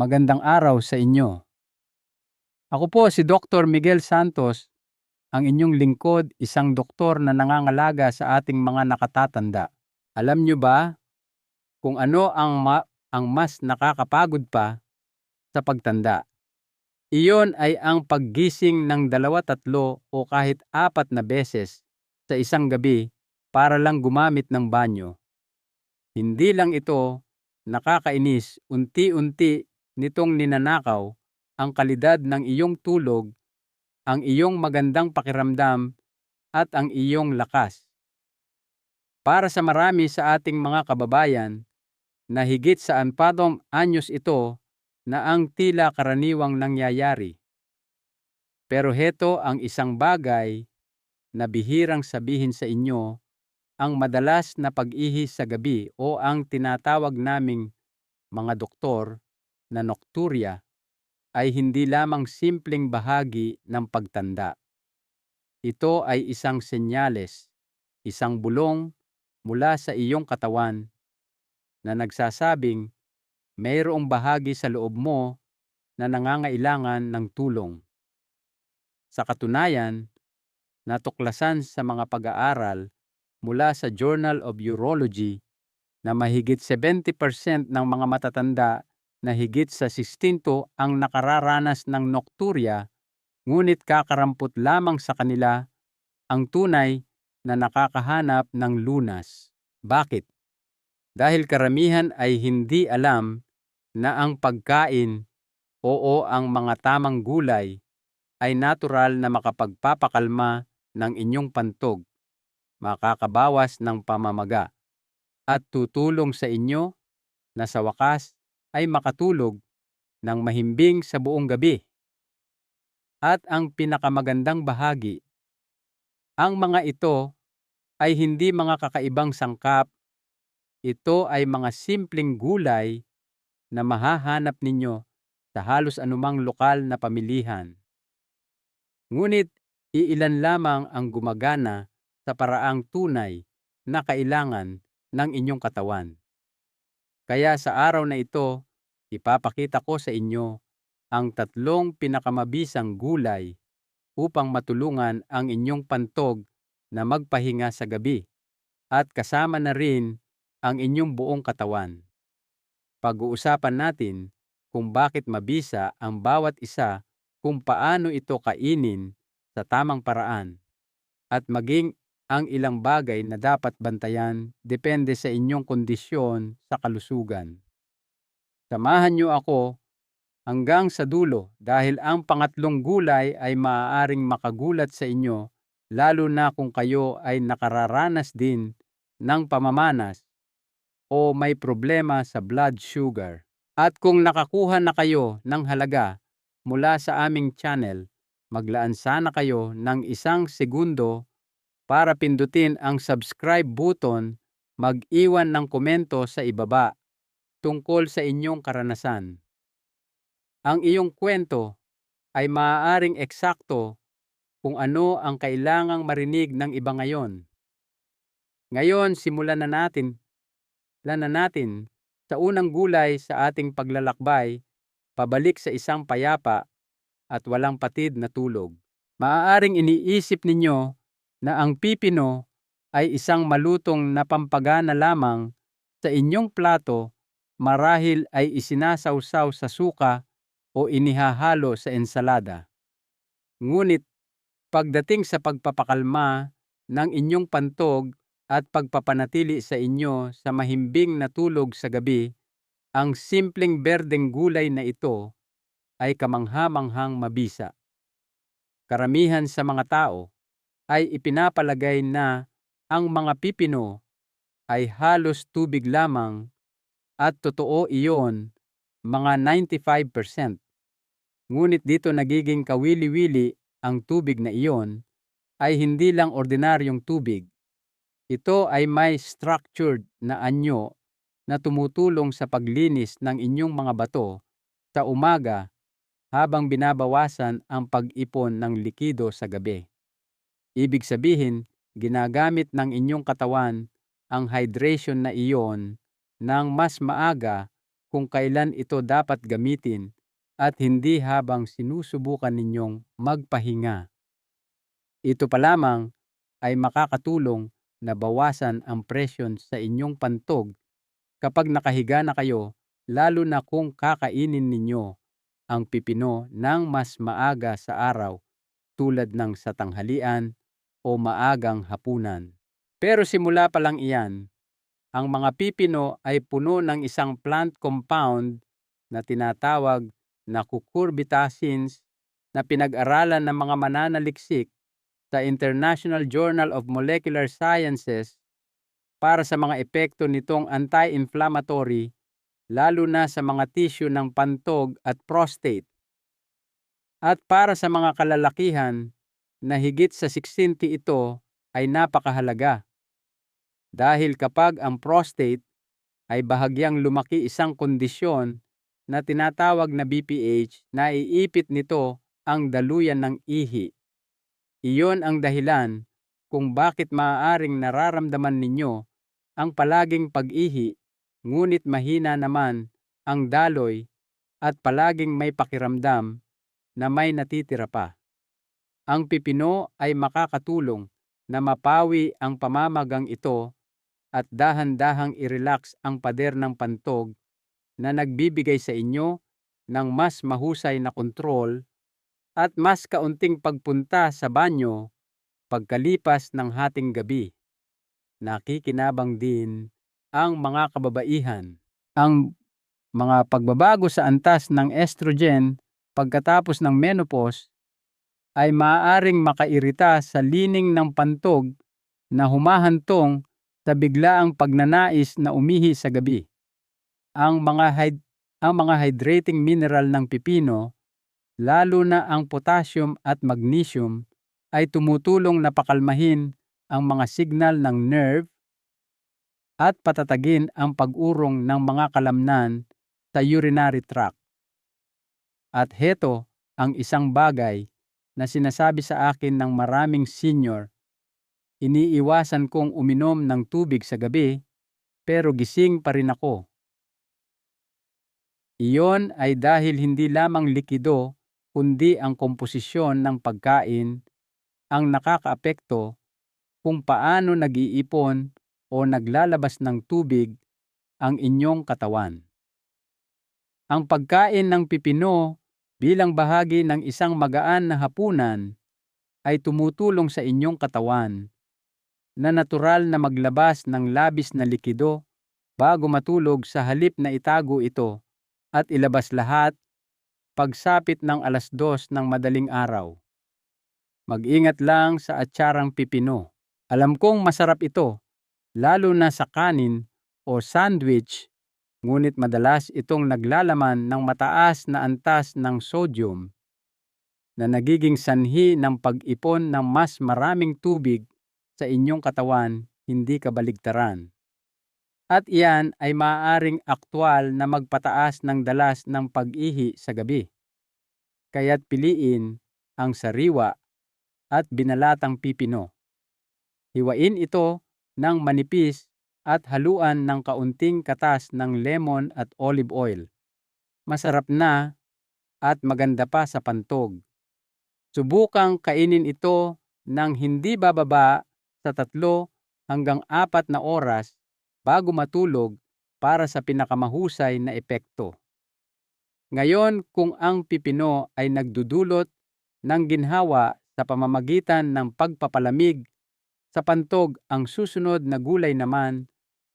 Magandang araw sa inyo. Ako po si Dr. Miguel Santos, ang inyong lingkod, isang doktor na nangangalaga sa ating mga nakatatanda. Alam nyo ba kung ano ang, ma- ang mas nakakapagod pa sa pagtanda? Iyon ay ang paggising ng dalawa tatlo o kahit apat na beses sa isang gabi para lang gumamit ng banyo. Hindi lang ito nakakainis, unti-unti nitong ninanakaw ang kalidad ng iyong tulog, ang iyong magandang pakiramdam at ang iyong lakas. Para sa marami sa ating mga kababayan na higit sa anpadong anyos ito na ang tila karaniwang nangyayari. Pero heto ang isang bagay na bihirang sabihin sa inyo ang madalas na pag-ihi sa gabi o ang tinatawag naming mga doktor na nocturia ay hindi lamang simpleng bahagi ng pagtanda. Ito ay isang senyales, isang bulong mula sa iyong katawan na nagsasabing mayroong bahagi sa loob mo na nangangailangan ng tulong. Sa katunayan, natuklasan sa mga pag-aaral mula sa Journal of Urology na mahigit 70% ng mga matatanda na higit sa 16 ang nakararanas ng nocturia, ngunit kakarampot lamang sa kanila ang tunay na nakakahanap ng lunas. Bakit? Dahil karamihan ay hindi alam na ang pagkain oo ang mga tamang gulay ay natural na makapagpapakalma ng inyong pantog, makakabawas ng pamamaga, at tutulong sa inyo na sa wakas ay makatulog ng mahimbing sa buong gabi. At ang pinakamagandang bahagi, ang mga ito ay hindi mga kakaibang sangkap, ito ay mga simpleng gulay na mahahanap ninyo sa halos anumang lokal na pamilihan. Ngunit iilan lamang ang gumagana sa paraang tunay na kailangan ng inyong katawan. Kaya sa araw na ito, ipapakita ko sa inyo ang tatlong pinakamabisang gulay upang matulungan ang inyong pantog na magpahinga sa gabi at kasama na rin ang inyong buong katawan. Pag-uusapan natin kung bakit mabisa ang bawat isa kung paano ito kainin sa tamang paraan at maging ang ilang bagay na dapat bantayan depende sa inyong kondisyon sa kalusugan. Samahan niyo ako hanggang sa dulo dahil ang pangatlong gulay ay maaaring makagulat sa inyo lalo na kung kayo ay nakararanas din ng pamamanas o may problema sa blood sugar. At kung nakakuha na kayo ng halaga mula sa aming channel, maglaan sana kayo ng isang segundo para pindutin ang subscribe button, mag-iwan ng komento sa ibaba tungkol sa inyong karanasan. Ang iyong kwento ay maaaring eksakto kung ano ang kailangang marinig ng iba ngayon. Ngayon, simulan na natin. Lan na natin sa unang gulay sa ating paglalakbay, pabalik sa isang payapa at walang patid na tulog. Maaaring iniisip ninyo na ang pipino ay isang malutong na pampagana lamang sa inyong plato marahil ay isinasawsaw sa suka o inihahalo sa ensalada. Ngunit pagdating sa pagpapakalma ng inyong pantog at pagpapanatili sa inyo sa mahimbing na tulog sa gabi, ang simpleng berdeng gulay na ito ay kamangha-manghang mabisa. Karamihan sa mga tao ay ipinapalagay na ang mga pipino ay halos tubig lamang at totoo iyon mga 95%. Ngunit dito nagiging kawili-wili ang tubig na iyon ay hindi lang ordinaryong tubig. Ito ay may structured na anyo na tumutulong sa paglinis ng inyong mga bato sa umaga habang binabawasan ang pag-ipon ng likido sa gabi. Ibig sabihin, ginagamit ng inyong katawan ang hydration na iyon ng mas maaga kung kailan ito dapat gamitin at hindi habang sinusubukan ninyong magpahinga. Ito pa lamang ay makakatulong na bawasan ang presyon sa inyong pantog kapag nakahiga na kayo lalo na kung kakainin ninyo ang pipino ng mas maaga sa araw tulad ng sa tanghalian o maagang hapunan. Pero simula pa lang iyan, ang mga pipino ay puno ng isang plant compound na tinatawag na cucurbitacins na pinag-aralan ng mga mananaliksik sa International Journal of Molecular Sciences para sa mga epekto nitong anti-inflammatory lalo na sa mga tissue ng pantog at prostate. At para sa mga kalalakihan na higit sa 60 ito ay napakahalaga. Dahil kapag ang prostate ay bahagyang lumaki isang kondisyon na tinatawag na BPH na iipit nito ang daluyan ng ihi. Iyon ang dahilan kung bakit maaaring nararamdaman ninyo ang palaging pag-ihi ngunit mahina naman ang daloy at palaging may pakiramdam na may natitira pa. Ang pipino ay makakatulong na mapawi ang pamamagang ito at dahan-dahang i-relax ang pader ng pantog na nagbibigay sa inyo ng mas mahusay na kontrol at mas kaunting pagpunta sa banyo pagkalipas ng hating gabi. Nakikinabang din ang mga kababaihan. Ang mga pagbabago sa antas ng estrogen pagkatapos ng menopause ay maaaring makairita sa lining ng pantog na humahantong sa biglaang pagnanais na umihi sa gabi. Ang mga ang mga hydrating mineral ng pipino, lalo na ang potassium at magnesium, ay tumutulong na pakalmahin ang mga signal ng nerve at patatagin ang pag-urong ng mga kalamnan sa urinary tract. At heto ang isang bagay na sinasabi sa akin ng maraming senior, iniiwasan kong uminom ng tubig sa gabi pero gising pa rin ako. Iyon ay dahil hindi lamang likido kundi ang komposisyon ng pagkain ang nakakaapekto kung paano nag-iipon o naglalabas ng tubig ang inyong katawan. Ang pagkain ng pipino bilang bahagi ng isang magaan na hapunan ay tumutulong sa inyong katawan na natural na maglabas ng labis na likido bago matulog sa halip na itago ito at ilabas lahat pagsapit ng alas dos ng madaling araw. Mag-ingat lang sa atsarang pipino. Alam kong masarap ito, lalo na sa kanin o sandwich ngunit madalas itong naglalaman ng mataas na antas ng sodium na nagiging sanhi ng pag-ipon ng mas maraming tubig sa inyong katawan, hindi kabaligtaran. At iyan ay maaaring aktwal na magpataas ng dalas ng pag-ihi sa gabi. Kaya't piliin ang sariwa at binalatang pipino. Hiwain ito ng manipis at haluan ng kaunting katas ng lemon at olive oil. Masarap na at maganda pa sa pantog. Subukang kainin ito ng hindi bababa sa tatlo hanggang apat na oras bago matulog para sa pinakamahusay na epekto. Ngayon kung ang pipino ay nagdudulot ng ginhawa sa pamamagitan ng pagpapalamig sa pantog ang susunod na gulay naman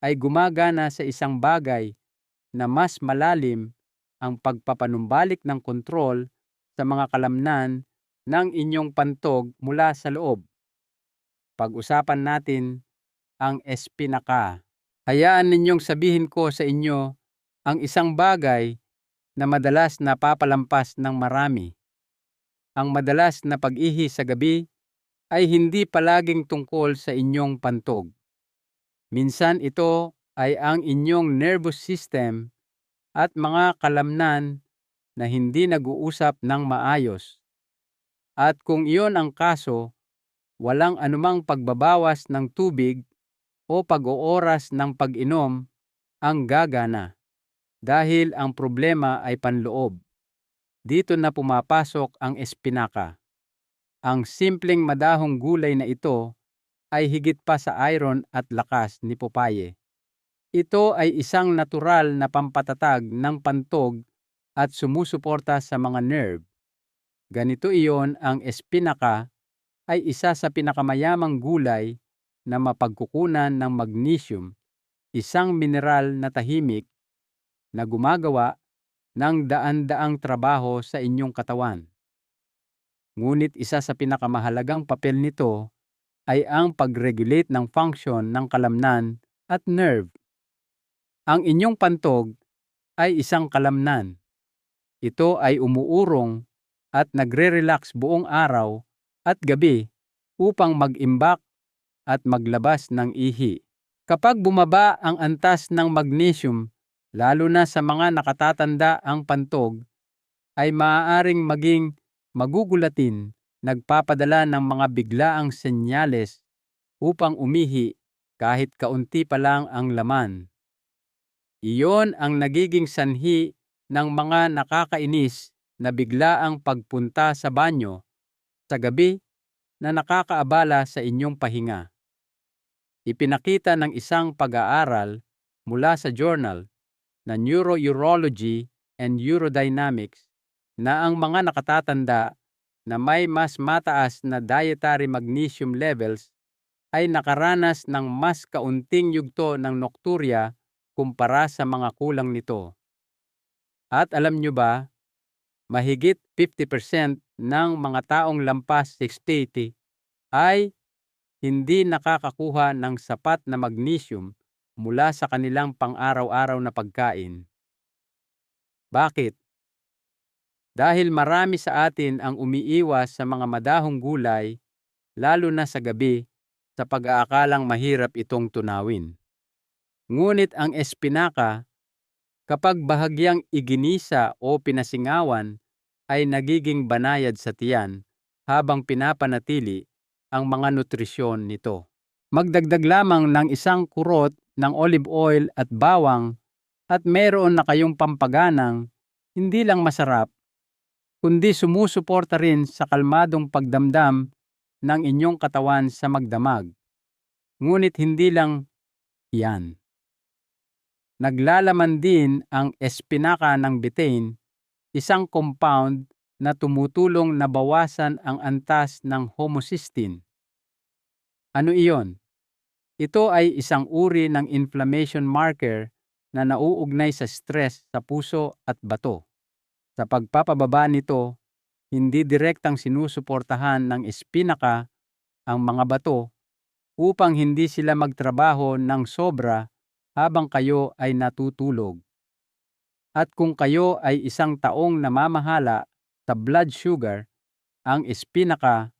ay gumagana sa isang bagay na mas malalim ang pagpapanumbalik ng kontrol sa mga kalamnan ng inyong pantog mula sa loob. Pag-usapan natin ang espinaka. Hayaan ninyong sabihin ko sa inyo ang isang bagay na madalas napapalampas ng marami. Ang madalas na pag-ihi sa gabi ay hindi palaging tungkol sa inyong pantog. Minsan ito ay ang inyong nervous system at mga kalamnan na hindi nag-uusap ng maayos. At kung iyon ang kaso, walang anumang pagbabawas ng tubig o pag-ooras ng pag-inom ang gagana Dahil ang problema ay panloob. Dito na pumapasok ang espinaka. Ang simpleng madahong gulay na ito ay higit pa sa iron at lakas ni Popeye. Ito ay isang natural na pampatatag ng pantog at sumusuporta sa mga nerve. Ganito iyon ang espinaka ay isa sa pinakamayamang gulay na mapagkukunan ng magnesium, isang mineral na tahimik na gumagawa ng daan-daang trabaho sa inyong katawan. Ngunit isa sa pinakamahalagang papel nito ay ang pag-regulate ng function ng kalamnan at nerve. Ang inyong pantog ay isang kalamnan. Ito ay umuurong at nagre-relax buong araw at gabi upang mag-imbak at maglabas ng ihi. Kapag bumaba ang antas ng magnesium, lalo na sa mga nakatatanda ang pantog, ay maaaring maging magugulatin, nagpapadala ng mga biglaang senyales upang umihi kahit kaunti pa lang ang laman. Iyon ang nagiging sanhi ng mga nakakainis na biglaang pagpunta sa banyo sa gabi na nakakaabala sa inyong pahinga. Ipinakita ng isang pag-aaral mula sa journal na Neurourology and Urodynamics na ang mga nakatatanda na may mas mataas na dietary magnesium levels ay nakaranas ng mas kaunting yugto ng nocturia kumpara sa mga kulang nito. At alam nyo ba, mahigit 50% ng mga taong lampas 60 ay hindi nakakakuha ng sapat na magnesium mula sa kanilang pang-araw-araw na pagkain. Bakit? Dahil marami sa atin ang umiiwas sa mga madahong gulay, lalo na sa gabi, sa pag-aakalang mahirap itong tunawin. Ngunit ang espinaka, kapag bahagyang iginisa o pinasingawan, ay nagiging banayad sa tiyan habang pinapanatili ang mga nutrisyon nito. Magdagdag lamang ng isang kurot ng olive oil at bawang at meron na kayong pampaganang hindi lang masarap, kundi sumusuporta rin sa kalmadong pagdamdam ng inyong katawan sa magdamag. Ngunit hindi lang yan. Naglalaman din ang espinaka ng betaine, isang compound na tumutulong na bawasan ang antas ng homocysteine. Ano iyon? Ito ay isang uri ng inflammation marker na nauugnay sa stress sa puso at bato. Sa pagpapababa nito, hindi direktang sinusuportahan ng espinaka ang mga bato upang hindi sila magtrabaho ng sobra habang kayo ay natutulog. At kung kayo ay isang taong namamahala sa blood sugar, ang espinaka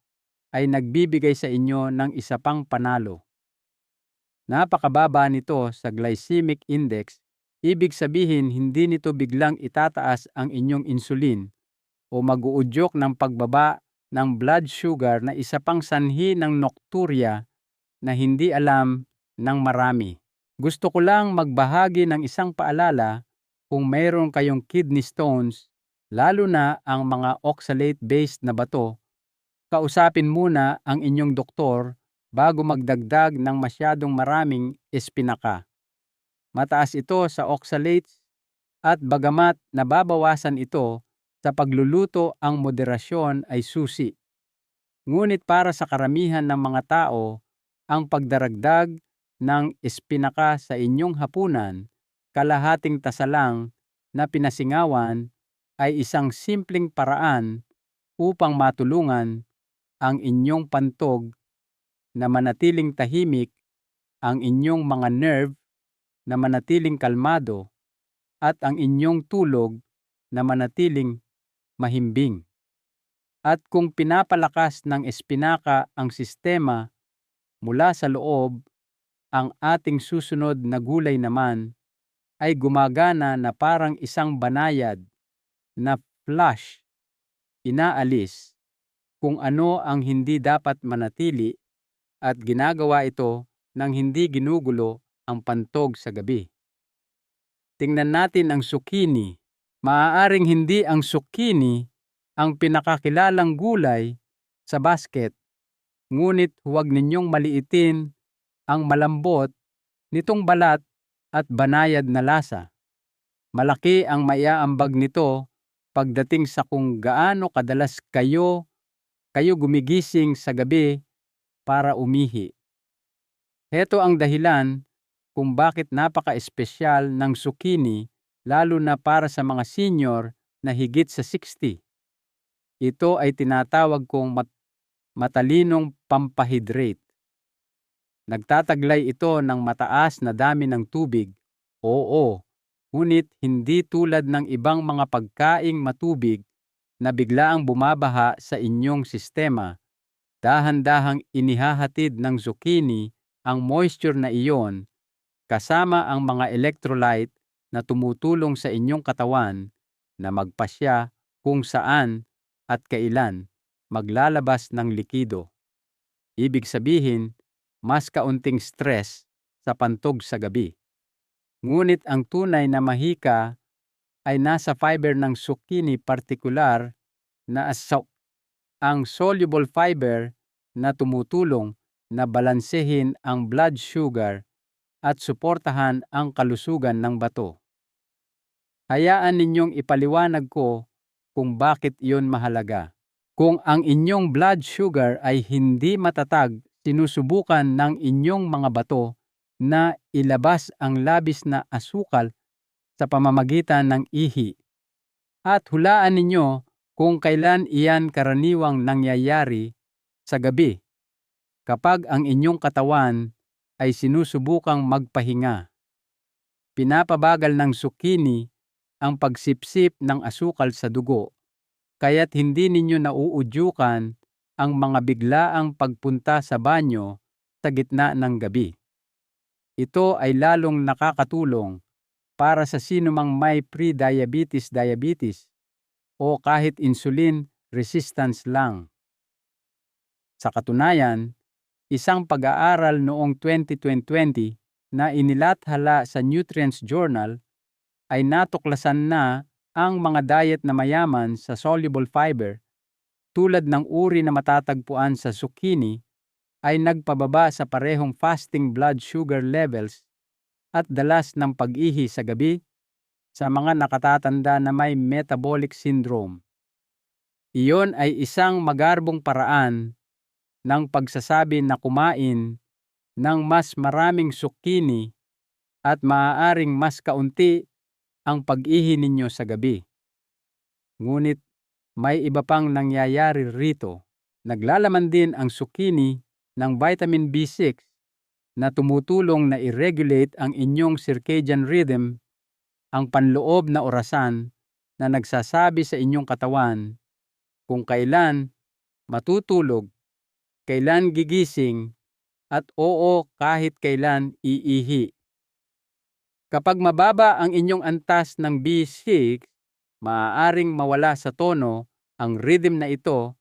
ay nagbibigay sa inyo ng isa pang panalo. Napakababa nito sa glycemic index, ibig sabihin hindi nito biglang itataas ang inyong insulin o mag-uudyok ng pagbaba ng blood sugar na isa pang sanhi ng nocturia na hindi alam ng marami. Gusto ko lang magbahagi ng isang paalala kung mayroon kayong kidney stones lalo na ang mga oxalate-based na bato, kausapin muna ang inyong doktor bago magdagdag ng masyadong maraming espinaka. Mataas ito sa oxalates at bagamat nababawasan ito sa pagluluto ang moderasyon ay susi. Ngunit para sa karamihan ng mga tao, ang pagdaragdag ng espinaka sa inyong hapunan, kalahating tasa lang na pinasingawan ay isang simpleng paraan upang matulungan ang inyong pantog na manatiling tahimik, ang inyong mga nerve na manatiling kalmado, at ang inyong tulog na manatiling mahimbing. At kung pinapalakas ng espinaka ang sistema mula sa loob, ang ating susunod na gulay naman ay gumagana na parang isang banayad na flush, inaalis kung ano ang hindi dapat manatili at ginagawa ito nang hindi ginugulo ang pantog sa gabi. tingnan natin ang zucchini. Maaaring hindi ang zucchini ang pinakakilalang gulay sa basket, ngunit huwag ninyong maliitin ang malambot nitong balat at banayad na lasa. Malaki ang maiaambag nito pagdating sa kung gaano kadalas kayo kayo gumigising sa gabi para umihi. Heto ang dahilan kung bakit napaka-espesyal ng zucchini lalo na para sa mga senior na higit sa 60. Ito ay tinatawag kong mat- matalinong pampahydrate. Nagtataglay ito ng mataas na dami ng tubig, oo, ngunit hindi tulad ng ibang mga pagkaing matubig na biglaang bumabaha sa inyong sistema. Dahan-dahang inihahatid ng zucchini ang moisture na iyon kasama ang mga electrolyte na tumutulong sa inyong katawan na magpasya kung saan at kailan maglalabas ng likido. Ibig sabihin, mas kaunting stress sa pantog sa gabi. Ngunit ang tunay na mahika ay nasa fiber ng zucchini partikular na aso- ang soluble fiber na tumutulong na balansehin ang blood sugar at suportahan ang kalusugan ng bato. Hayaan ninyong ipaliwanag ko kung bakit iyon mahalaga. Kung ang inyong blood sugar ay hindi matatag, sinusubukan ng inyong mga bato na ilabas ang labis na asukal sa pamamagitan ng ihi. At hulaan ninyo kung kailan iyan karaniwang nangyayari sa gabi kapag ang inyong katawan ay sinusubukang magpahinga. Pinapabagal ng zucchini ang pagsipsip ng asukal sa dugo, kaya't hindi ninyo nauudyukan ang mga biglaang pagpunta sa banyo sa gitna ng gabi. Ito ay lalong nakakatulong para sa sinumang may pre-diabetes diabetes o kahit insulin resistance lang. Sa katunayan, isang pag-aaral noong 2020 na inilathala sa Nutrients Journal ay natuklasan na ang mga diet na mayaman sa soluble fiber tulad ng uri na matatagpuan sa zucchini ay nagpababa sa parehong fasting blood sugar levels at dalas ng pag-ihi sa gabi sa mga nakatatanda na may metabolic syndrome. Iyon ay isang magarbong paraan ng pagsasabi na kumain ng mas maraming zucchini at maaaring mas kaunti ang pag-ihi ninyo sa gabi. Ngunit may iba pang nangyayari rito. Naglalaman din ang zucchini ng vitamin B6 na tumutulong na i-regulate ang inyong circadian rhythm, ang panloob na orasan na nagsasabi sa inyong katawan kung kailan matutulog, kailan gigising, at oo kahit kailan iihi. Kapag mababa ang inyong antas ng B6, maaaring mawala sa tono ang rhythm na ito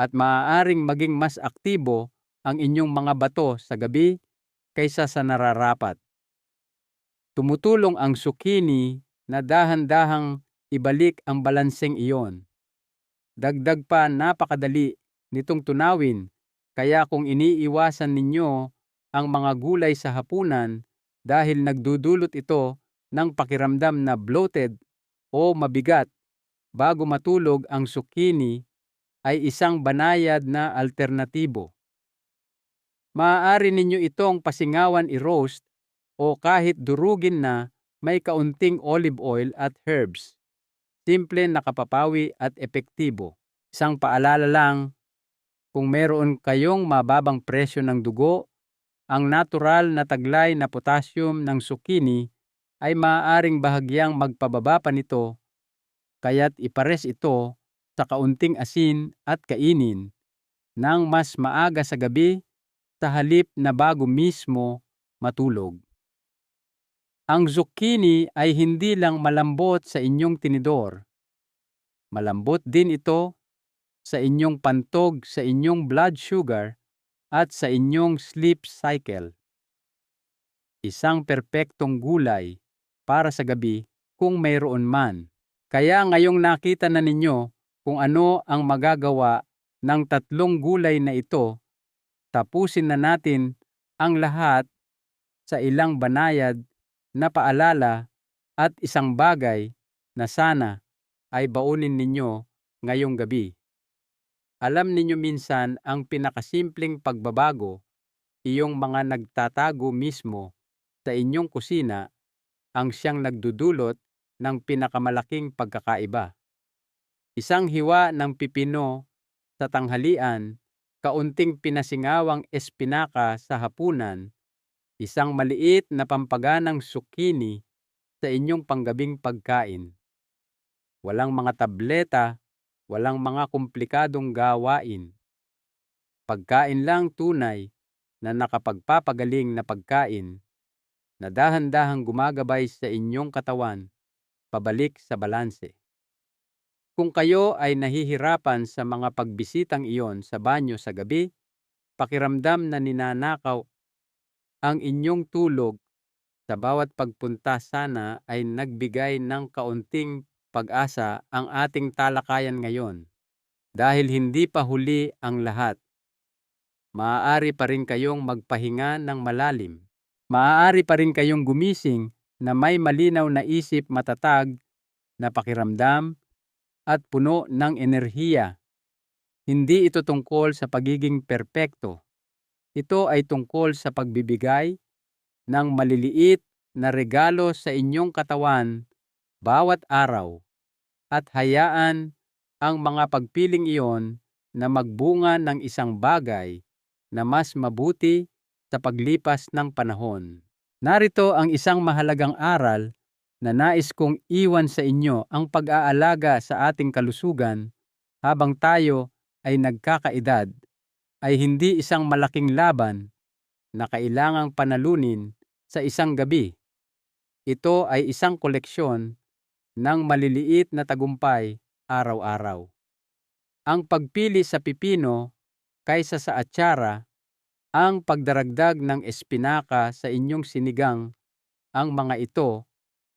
at maaaring maging mas aktibo ang inyong mga bato sa gabi kaysa sa nararapat. Tumutulong ang zucchini na dahan-dahang ibalik ang balanseng iyon. Dagdag pa napakadali nitong tunawin kaya kung iniiwasan ninyo ang mga gulay sa hapunan dahil nagdudulot ito ng pakiramdam na bloated o mabigat bago matulog ang zucchini ay isang banayad na alternatibo. Maaari ninyo itong pasingawan i-roast o kahit durugin na may kaunting olive oil at herbs. Simple nakapapawi at epektibo. Isang paalala lang, kung meron kayong mababang presyo ng dugo ang natural na taglay na potassium ng zucchini ay maaaring bahagyang magpababa pa nito, kaya't ipares ito sa kaunting asin at kainin nang mas maaga sa gabi sa halip na bago mismo matulog. Ang zucchini ay hindi lang malambot sa inyong tinidor. Malambot din ito sa inyong pantog sa inyong blood sugar at sa inyong sleep cycle. Isang perpektong gulay para sa gabi kung mayroon man. Kaya ngayong nakita na ninyo kung ano ang magagawa ng tatlong gulay na ito, tapusin na natin ang lahat sa ilang banayad na paalala at isang bagay na sana ay baunin ninyo ngayong gabi. Alam ninyo minsan ang pinakasimpleng pagbabago, iyong mga nagtatago mismo sa inyong kusina ang siyang nagdudulot ng pinakamalaking pagkakaiba. Isang hiwa ng pipino sa tanghalian, kaunting pinasingawang espinaka sa hapunan, isang maliit na pampaganang sukini sa inyong panggabing pagkain. Walang mga tableta, walang mga komplikadong gawain. Pagkain lang tunay na nakapagpapagaling na pagkain na dahan-dahang gumagabay sa inyong katawan pabalik sa balanse. Kung kayo ay nahihirapan sa mga pagbisitang iyon sa banyo sa gabi, pakiramdam na ninanakaw ang inyong tulog sa bawat pagpunta sana ay nagbigay ng kaunting pag-asa ang ating talakayan ngayon. Dahil hindi pa huli ang lahat. Maaari pa rin kayong magpahinga ng malalim. Maaari pa rin kayong gumising na may malinaw na isip matatag na pakiramdam at puno ng enerhiya. Hindi ito tungkol sa pagiging perpekto. Ito ay tungkol sa pagbibigay ng maliliit na regalo sa inyong katawan bawat araw at hayaan ang mga pagpiling iyon na magbunga ng isang bagay na mas mabuti sa paglipas ng panahon. Narito ang isang mahalagang aral na nais kong iwan sa inyo ang pag-aalaga sa ating kalusugan habang tayo ay nagkakaedad ay hindi isang malaking laban na kailangang panalunin sa isang gabi. Ito ay isang koleksyon ng maliliit na tagumpay araw-araw. Ang pagpili sa pipino kaysa sa atsara, ang pagdaragdag ng espinaka sa inyong sinigang, ang mga ito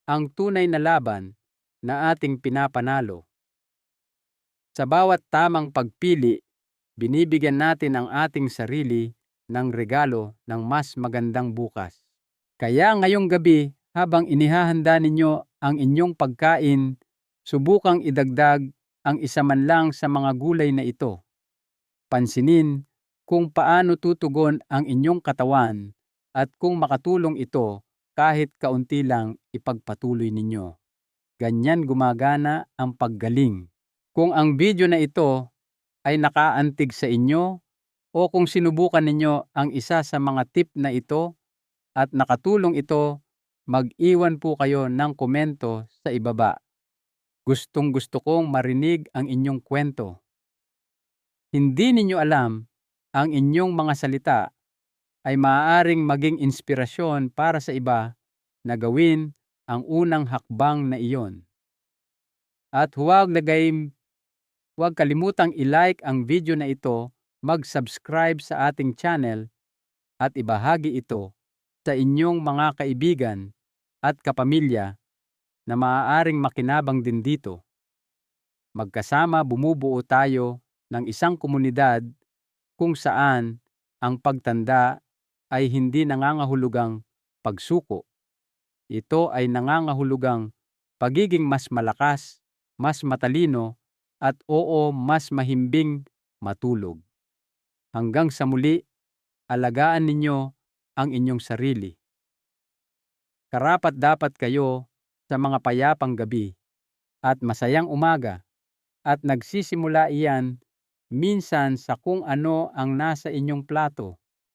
ang tunay na laban na ating pinapanalo. Sa bawat tamang pagpili, binibigyan natin ang ating sarili ng regalo ng mas magandang bukas. Kaya ngayong gabi, habang inihahanda ninyo ang inyong pagkain, subukang idagdag ang isa man lang sa mga gulay na ito. Pansinin kung paano tutugon ang inyong katawan at kung makatulong ito kahit kaunti lang ipagpatuloy ninyo. Ganyan gumagana ang paggaling. Kung ang video na ito ay nakaantig sa inyo o kung sinubukan ninyo ang isa sa mga tip na ito at nakatulong ito, mag-iwan po kayo ng komento sa ibaba. Gustong gusto kong marinig ang inyong kwento. Hindi ninyo alam ang inyong mga salita ay maaaring maging inspirasyon para sa iba na gawin ang unang hakbang na iyon. At huwag lagay, huwag kalimutang i-like ang video na ito, mag-subscribe sa ating channel at ibahagi ito sa inyong mga kaibigan at kapamilya na maaaring makinabang din dito. Magkasama bumubuo tayo ng isang komunidad kung saan ang pagtanda ay hindi nangangahulugang pagsuko. Ito ay nangangahulugang pagiging mas malakas, mas matalino, at oo mas mahimbing matulog. Hanggang sa muli, alagaan ninyo ang inyong sarili. Karapat dapat kayo sa mga payapang gabi at masayang umaga at nagsisimula iyan minsan sa kung ano ang nasa inyong plato